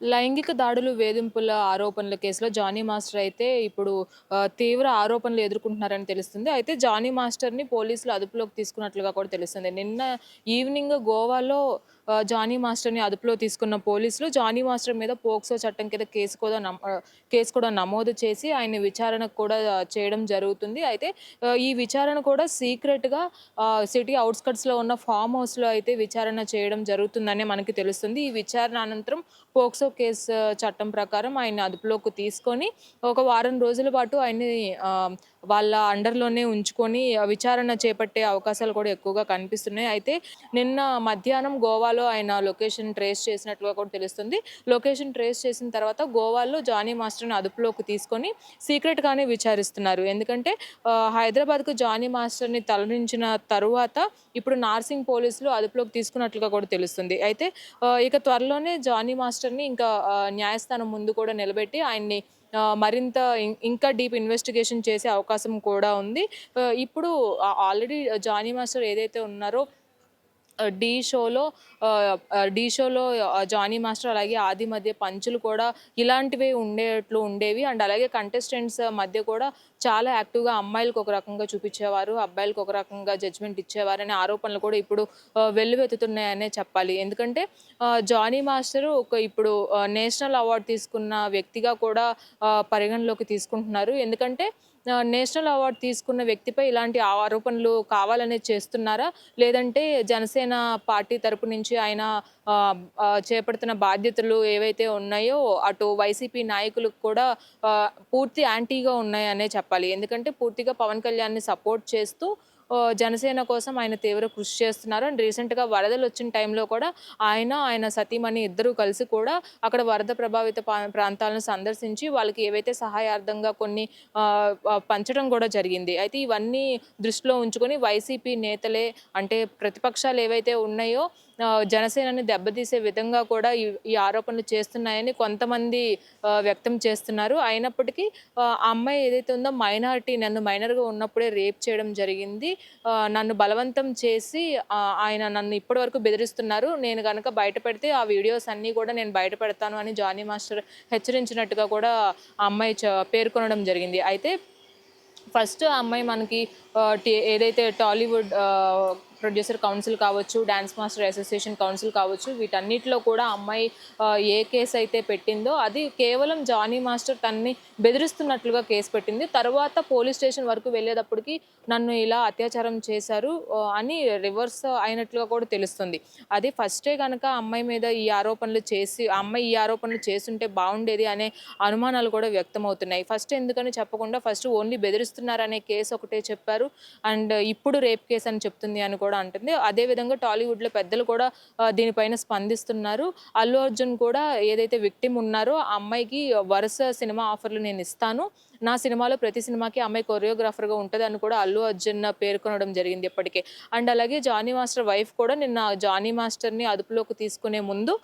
లైంగిక దాడులు, వేధింపుల ఆరోపణల కేసులో జానీ మాస్టర్ అయితే ఇప్పుడు తీవ్ర ఆరోపణలు ఎదుర్కొంటున్నారని తెలుస్తుంది. అయితే జానీ మాస్టర్‌ని పోలీసులు అదుపులోకి తీసుకున్నట్లుగా కూడా తెలుస్తుంది. నిన్న ఈవినింగ్ గోవాలో జానీ మాస్టర్‌ని అదుపులో తీసుకున్న పోలీసులు జానీ మాస్టర్ మీద పోక్సో చట్టం కింద కేసు కూడా నమ కేసు కూడా నమోదు చేసి ఆయన విచారణ కూడా చేయడం జరుగుతుంది. అయితే ఈ విచారణ కూడా సీక్రెట్‌గా సిటీ అవుట్స్కట్స్లో ఉన్న ఫామ్ హౌస్‌లో అయితే విచారణ చేయడం జరుగుతుందనే మనకి తెలుస్తుంది. ఈ విచారణ అనంతరం పోక్సో కేసు చట్టం ప్రకారం ఆయన్ని అదుపులోకి తీసుకొని ఒక వారం రోజుల పాటు ఆయన్ని వాళ్ళ అండర్‌లోనే ఉంచుకొని విచారణ చేపట్టే అవకాశాలు కూడా ఎక్కువగా కనిపిస్తున్నాయి. అయితే నిన్న మధ్యాహ్నం గోవాలో ఆయన లొకేషన్ ట్రేస్ చేసినట్లుగా కూడా తెలుస్తుంది. లొకేషన్ ట్రేస్ చేసిన తర్వాత గోవాలో జానీ మాస్టర్‌ని అదుపులోకి తీసుకొని సీక్రెట్‌గానే విచారిస్తున్నారు. ఎందుకంటే హైదరాబాద్‌కు జానీ మాస్టర్‌ని తరలించిన తరువాత ఇప్పుడు నార్సింగ్ పోలీసులు అదుపులోకి తీసుకున్నట్లుగా కూడా తెలుస్తుంది. అయితే ఇక త్వరలోనే జానీ మాస్టర్‌ని ఇంకా న్యాయస్థానం ముందు కూడా నిలబెట్టి ఆయన్ని మరింత ఇంకా డీప్ ఇన్వెస్టిగేషన్ చేసే అవకాశం కూడా ఉంది. ఇప్పుడు ఆల్రెడీ జానీ మాస్టర్ ఏదైతే ఉన్నారో 'ఢీ' షోలో 'ఢీ' షోలో జానీ మాస్టర్ అలాగే ఆది మధ్య పంచులు కూడా ఇలాంటివి ఉండేట్లు ఉండేవి. అండ్ అలాగే కంటెస్టెంట్స్ మధ్య కూడా చాలా యాక్టివ్‌గా అమ్మాయిలకు ఒక రకంగా చూపించేవారు. అబ్బాయిలకు ఒక రకంగా జడ్జ్‌మెంట్ ఇచ్చేవారనే ఆరోపణలు కూడా ఇప్పుడు వెల్లువెత్తుతున్నాయనే చెప్పాలి. ఎందుకంటే జానీ మాస్టర్ ఒక ఇప్పుడు నేషనల్ అవార్డు తీసుకున్న వ్యక్తిగా కూడా పరిగణలోకి తీసుకుంటున్నారు. ఎందుకంటే నేషనల్ అవార్డు తీసుకున్న వ్యక్తిపై ఇలాంటి ఆరోపణలు కావాలనే చేస్తున్నారా? లేదంటే జనసేన పార్టీ తరపు నుంచి ఆయన చేపడుతున్న బాధ్యతలు ఏవైతే ఉన్నాయో అటు వైసీపీ నాయకులకు కూడా పూర్తి యాంటీగా ఉన్నాయనే చెప్పాలి. ఎందుకంటే పూర్తిగా పవన్ కళ్యాణ్‌ని సపోర్ట్ చేస్తూ జనసేన కోసం ఆయన తీవ్ర కృషి చేస్తున్నారు. అండ్ రీసెంట్‌గా వరదలు వచ్చిన టైంలో కూడా ఆయన, ఆయన సతీమణి ఇద్దరు కలిసి కూడా అక్కడ వరద ప్రభావిత ప్రాంతాలను సందర్శించి వాళ్ళకి ఏవైతే సహాయార్థంగా కొన్ని పంచడం కూడా జరిగింది. అయితే ఇవన్నీ దృష్టిలో ఉంచుకొని వైసీపీ నేతలే అంటే ప్రతిపక్షాలు ఏవైతే ఉన్నాయో జనసేనని దెబ్బతీసే విధంగా కూడా ఈ ఈ ఆరోపణలు చేస్తున్నాయని కొంతమంది వ్యక్తం చేస్తున్నారు. అయినప్పటికీ ఆ అమ్మాయి ఏదైతే ఉందో మైనారిటీ నన్ను మైనర్‌గా ఉన్నప్పుడే రేప్ చేయడం జరిగింది. నన్ను బలవంతం చేసి ఆయన నన్ను ఇప్పటివరకు బెదిరిస్తున్నారు. నేను కనుక బయట పెడితే ఆ వీడియోస్ అన్నీ కూడా నేను బయట పెడతాను అని జానీ మాస్టర్ హెచ్చరించినట్టుగా కూడా ఆ అమ్మాయి చ పేర్కొనడం జరిగింది. అయితే ఫస్ట్ ఆ అమ్మాయి మనకి ఏదైతే టాలీవుడ్ ప్రొడ్యూసర్ కౌన్సిల్ కావచ్చు, డాన్స్ మాస్టర్ అసోసియేషన్ కౌన్సిల్ కావచ్చు, వీటన్నిటిలో కూడా అమ్మాయి ఏ కేసు అయితే పెట్టిందో అది కేవలం జానీ మాస్టర్ తనని బెదిరిస్తున్నట్లుగా కేసు పెట్టింది. తర్వాత పోలీస్ స్టేషన్ వరకు వెళ్ళేటప్పటికి నన్ను ఇలా అత్యాచారం చేశారు అని రివర్స్ అయినట్లుగా కూడా తెలుస్తుంది. అది ఫస్టే కనుక అమ్మాయి మీద ఈ ఆరోపణలు చేసి అమ్మాయి ఈ ఆరోపణలు చేస్తుంటే బాగుండేది అనే అనుమానాలు కూడా వ్యక్తమవుతున్నాయి. ఫస్ట్ ఎందుకని చెప్పకుండా ఫస్ట్ ఓన్లీ బెదిరిస్తున్నారనే కేసు ఒకటే చెప్పారు. అండ్ ఇప్పుడు రేప్ కేసు అని చెప్తుంది అని కూడా అంటుంది. అదే విధంగా టాలీవుడ్‌లో పెద్దలు కూడా దీనిపైన స్పందిస్తున్నారు. అల్లు అర్జున్ కూడా ఏదైతే విక్టిమ్ ఉన్నారో ఆ అమ్మాయికి వరుస సినిమా ఆఫర్‌లు నేను ఇస్తాను. నా సినిమాలో ప్రతి సినిమాకి అమ్మాయి కొరియోగ్రాఫర్‌గా ఉంటదని కూడా అల్లు అర్జున్ పేర్కొనడం జరిగింది ఇప్పటికే. అండ్ అలాగే జానీ మాస్టర్ వైఫ్ కూడా నిన్న జానీ మాస్టర్‌ని అదుపులోకి తీసుకునే ముందు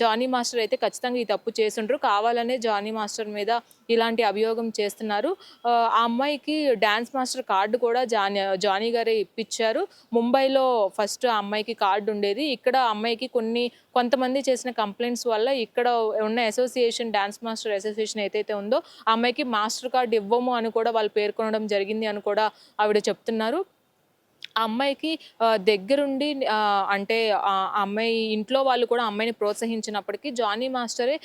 జానీ మాస్టర్ అయితే ఖచ్చితంగా ఈ తప్పు చేసిండ్రు కావాలనే జానీ మాస్టర్ మీద ఇలాంటి అభియోగం చేస్తున్నారు. ఆ అమ్మాయికి డ్యాన్స్ మాస్టర్ కార్డు కూడా జానీ జానీ గారే ఇప్పించారు ముంబైలో ఫస్ట్ ఆ అమ్మాయికి కార్డు ఉండేది. ఇక్కడ అమ్మాయికి కొన్ని కొంతమంది చేసిన కంప్లైంట్స్ వల్ల ఇక్కడ ఉన్న అసోసియేషన్ డ్యాన్స్ మాస్టర్ అసోసియేషన్ ఏదైతే ఉందో ఆ అమ్మాయికి మాస్టర్ కార్డ్ ఇవ్వము అని కూడా వాళ్ళు పేర్కొనడం జరిగింది అని కూడా ఆవిడ చెప్తున్నారు. ఆ అమ్మాయికి దగ్గరుండి అంటే ఆ అమ్మాయి ఇంట్లో వాళ్ళు కూడా అమ్మాయిని ప్రోత్సహించినప్పటికీ జానీ మాస్టరే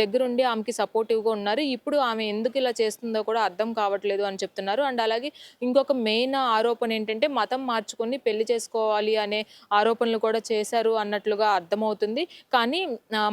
దగ్గరుండి ఆమెకి సపోర్టివ్‌గా ఉన్నారు. ఇప్పుడు ఆమె ఎందుకు ఇలా చేస్తుందో కూడా అర్థం కావట్లేదు అని చెప్తున్నారు. అండ్ అలాగే ఇంకొక మెయిన్ ఆరోపణ ఏంటంటే మతం మార్చుకొని పెళ్ళి చేసుకోవాలి అనే ఆరోపణలు కూడా చేశారు అన్నట్లుగా అర్థమవుతుంది. కానీ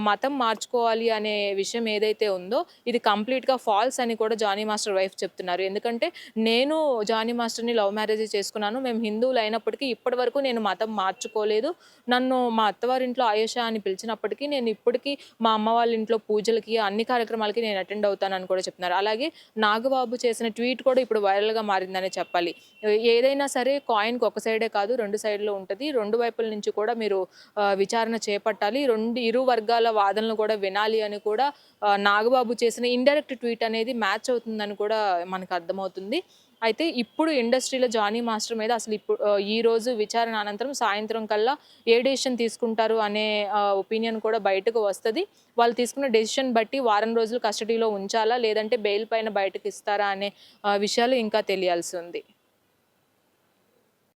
మతం మార్చుకోవాలి అనే విషయం ఏదైతే ఉందో ఇది కంప్లీట్‌గా ఫాల్స్ అని కూడా జానీ మాస్టర్ వైఫ్ చెప్తున్నారు. ఎందుకంటే నేను జానీ మాస్టర్‌ని లవ్ మ్యారేజ్ చేసుకున్నాను. మేము హిందువులు అయినప్పటికీ ఇప్పటి వరకు నేను మతం మార్చుకోలేదు. నన్ను మా అత్తవారింట్లో ఆయుష అని పిలిచినప్పటికీ నేను ఇప్పటికీ మా అమ్మ వాళ్ళ ఇంట్లో పూజలకి, అన్ని కార్యక్రమాలకి నేను అటెండ్ అవుతానని కూడా చెప్తున్నారు. అలాగే నాగబాబు చేసిన ట్వీట్ కూడా ఇప్పుడు వైరల్‌గా మారిందని చెప్పాలి. ఏదైనా సరే కాయిన్‌కి ఒక సైడే కాదు రెండు సైడ్లో ఉంటుంది రెండు వైపుల నుంచి కూడా మీరు విచారణ చేపట్టాలి. రెండు ఇరు వర్గాల వాదనలు కూడా వినాలి అని కూడా నాగబాబు చేసిన ఇండైరెక్ట్ ట్వీట్ అనేది మ్యాచ్ అవుతుందని కూడా మనకు అర్థమవుతుంది. అయితే ఇప్పుడు ఇండస్ట్రీలో జానీ మాస్టర్ మీద అసలు ఇప్పుడు ఈ రోజు విచారణ అనంతరం సాయంత్రం కల్లా ఏ డెసిషన్ తీసుకుంటారు అనే ఒపీనియన్ కూడా బయటకు వస్తుంది. వాళ్ళు తీసుకున్న డెసిషన్ బట్టి వారం రోజులు కస్టడీలో ఉంచాలా లేదంటే బెయిల్ పైన బయటకు ఇస్తారా అనే విషయాలు ఇంకా తెలియాల్సి ఉంది.